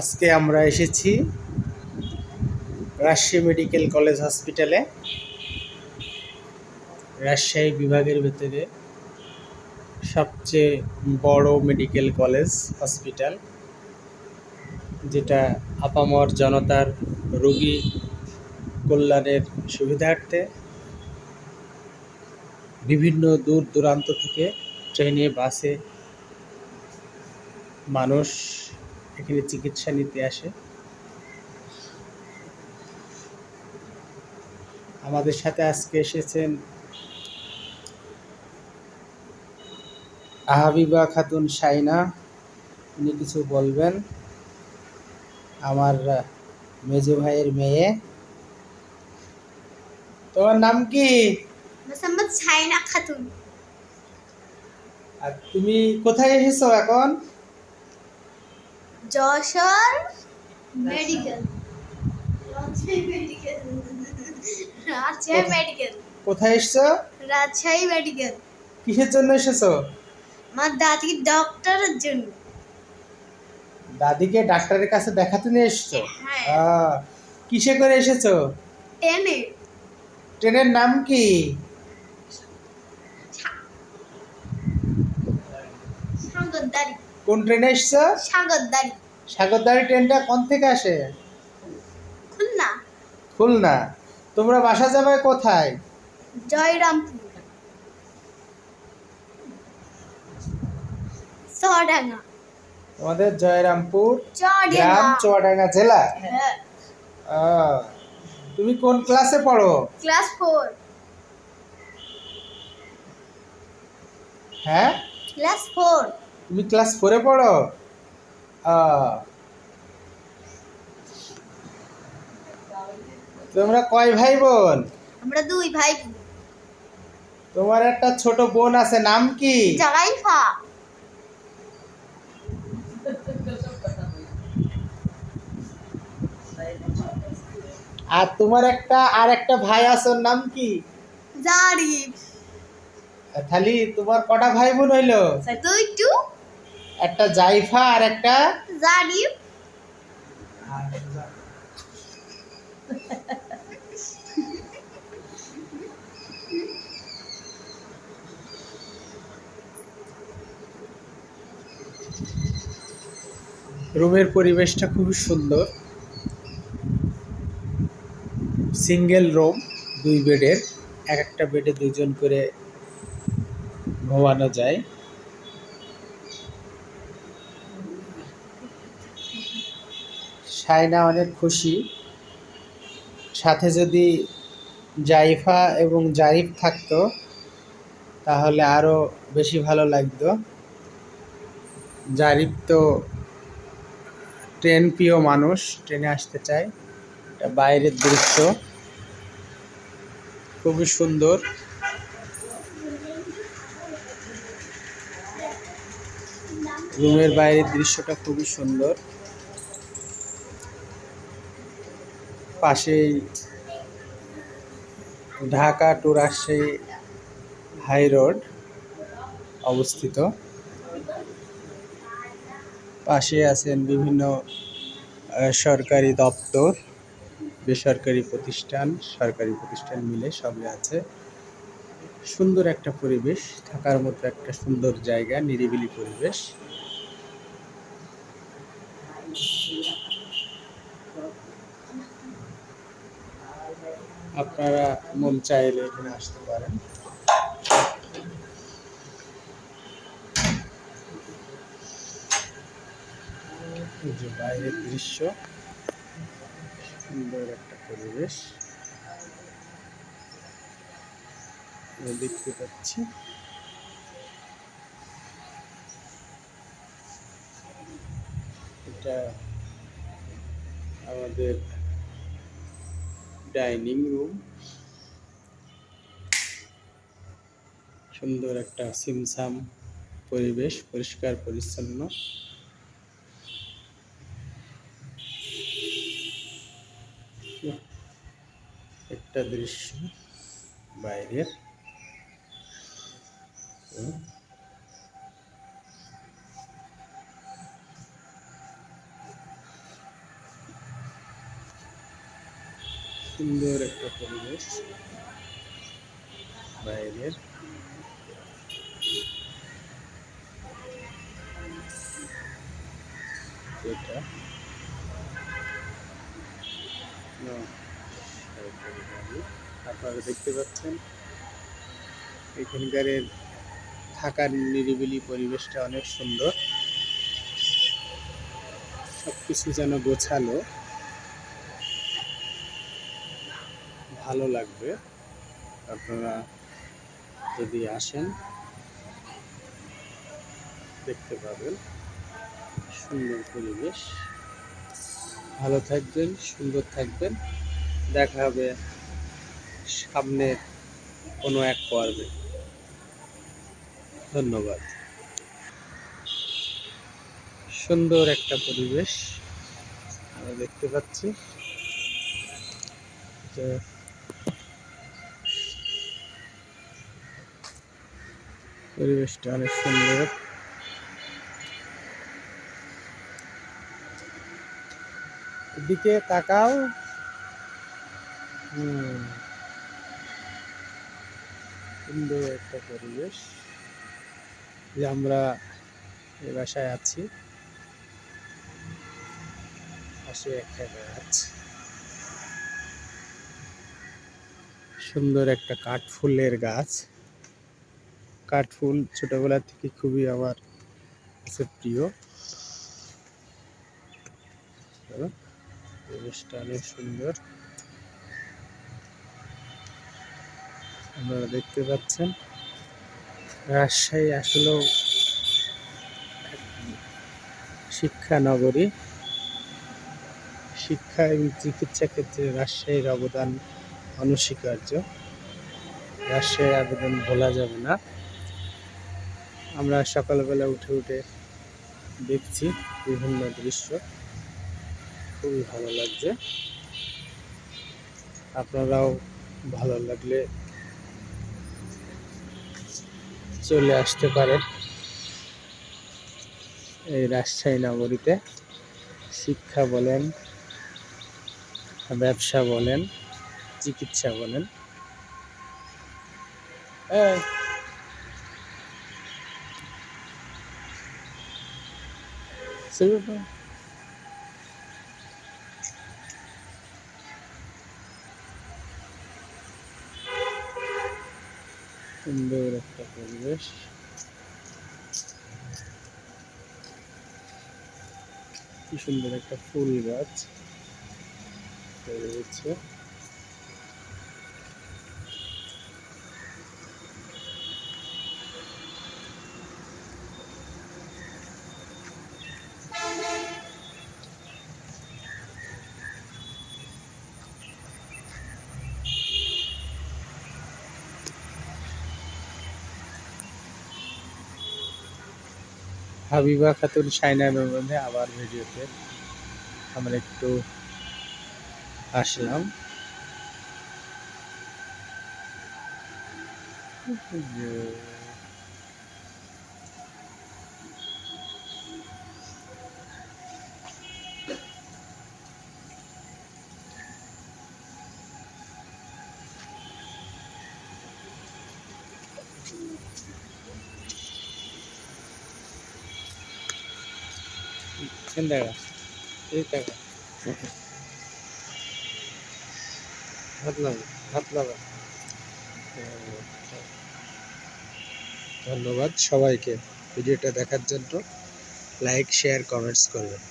আজকে আমরা এসেছি রাজশাহী মেডিকেল কলেজ হসপিটালে, রাজশাহী বিভাগের ভেতরে সবচেয়ে বড় মেডিকেল কলেজ হসপিটাল, যেটা আপামর জনতার রোগী কল্যাণের সুবিধার্থে বিভিন্ন দূর দূরান্ত থেকে ট্রেনে, বাসে মানুষ এখানে চিকিৎসা নিতে আসে। আমাদের সাথে আজকে এসেছেন আহাবিবা খাতুন সাইনা উনি কিছু বলবেন। আমার মেজো ভাইয়ের মেয়ে। তোমার নাম কি? সাইনা খাতুন। আর তুমি কোথায় এসেছ এখন? যশোর মেডিকেল। রাজশাহী মেডিকেল। কোথায়? এসছো? রাজশাহী মেডিকেল। কিসের জন্য এসেছ? আমার দাদি ডক্টরের জন্য। দাদিকে ডাক্তারের কাছে দেখাতে নিয়ে এসেছ? হ্যাঁ। আহ, কিসে করে এসেছ? টেনে ট্রেনের নাম কি? কোন ট্রেনে এসছো? সাগরদারি সাগরদারি ট্রেনটা কোন থেকে আসে? খুলনা। খুলনা। তোমরা বাসা যাবে কোথায়? জয়রামপুর। চুয়াডাঙ্গা। তোমাদের জয়রামপুর গ্রাম চুয়াডাঙ্গা জেলা? হ্যাঁ। তুমি কোন ক্লাসে পড়ো? Class four. হ্যাঁ? Class four. তুমি ক্লাস ফোরে পড়ো? তোমরা কয় ভাই বোন? আমরা দুই ভাই। তোমার একটা ছোট বোন আছে নাম কি? জাগাইফা আর তোমার একটা আর একটা ভাই আছে ওর নাম কি? জারিফ। খালি তোমার কটা ভাই বোন হইল? দুই টু একটা জাইফা আর একটা জারিফ। রুমের পরিবেশটা খুবই সুন্দর। সিঙ্গেল রুম দুই বেডের এক একটা বেডে দুজন করে ঘুমানো যায়। সাইনা অনেক খুশি। সাথে যদি জাইফা এবং জারিফ থাকতো, তাহলে আরও বেশি ভালো লাগতো। জারিফ তো ট্রেন প্রিয় মানুষ, ট্রেনে আসতে চায়। এটা বাইরের দৃশ্য। খুবই সুন্দর। রুমের বাইরের দৃশ্যটা খুবই সুন্দর। পাশেই Dhaka to Rajshahi high road অবস্থিত। পাশে আছেন বিভিন্ন সরকারি দপ্তর, বেসরকারি প্রতিষ্ঠান, সরকারি প্রতিষ্ঠান মিলে সবই আছে। সুন্দর একটা পরিবেশ, থাকার মতো একটা সুন্দর জায়গা, নিরিবিলি পরিবেশ। আপনারা মন চাইলে এখানে আসতে পারেন। যে বাইরের দৃশ্য, সুন্দর একটা পরিবেশ। দেখতে পাচ্ছি। এটা আমাদের ডাইনিং রুম। সুন্দর একটা সিমসাম পরিবেশ পরিষ্কার পরিচ্ছন্ন। একটা দৃশ্য বাইরের। সুন্দর একটা পরিবেশ। বাইরের। এটা। আপনারা দেখতে পাচ্ছেন এখানকারের থাকার নিরিবিলি পরিবেশটা অনেক সুন্দর। সবকিছু যেন গোছালো। ভালো লাগবে। আপনারা যদি আসেন, দেখতে পাবেন। সুন্দর পরিবেশ। ভালো থাকবেন, সুন্দর থাকবেন। দেখা হবে সামনের কোনো এক পর্বে। ধন্যবাদ। সুন্দর একটা পরিবেশ আমরা দেখতে পাচ্ছি। যে পরিবেশটা অনেক সুন্দর। এদিকে তাকাও। সুন্দর একটা পরিবেশ। যে আমরা এ বাসায় আছি। পাশে একটা গাছ। সুন্দর একটা কাঠফুলের গাছ। কাঠফুল ছোটবেলা থেকে খুবই আমার কাছে প্রিয়। পরিবেশটা অনেক সুন্দর। আপনারা দেখতে পাচ্ছেন, রাজশাহী আসলেও এক শিক্ষা নগরী শিক্ষা এবং চিকিৎসা ক্ষেত্রে রাজশাহীর অবদান অনস্বীকার্য। রাজশাহীর আবেদন ভোলা যাবে না। আমরা সকালবেলা উঠে উঠে দেখছি বিভিন্ন দৃশ্য। খুবই ভালো লাগছে। আপনারাও ভালো লাগলে চলে আসতে পারেন এই রাজশাহী নগরীতে। শিক্ষা বলেন ব্যবসা বলেন চিকিৎসা বলেন। এই, করো। সুন্দর একটা পরিবেশ কি সুন্দর একটা ফুল গাছ রয়েছে হাবিবা খাতুন সাইনা মধ্যে আবার ভিডিওতে আমরা একটু আসলাম। এখান দেখা এই দেখা হাত লাগা হাত লাগা ধন্যবাদ সবাইকে। ভিডিওটা দেখার জন্য লাইক শেয়ার কমেন্টস করবেন।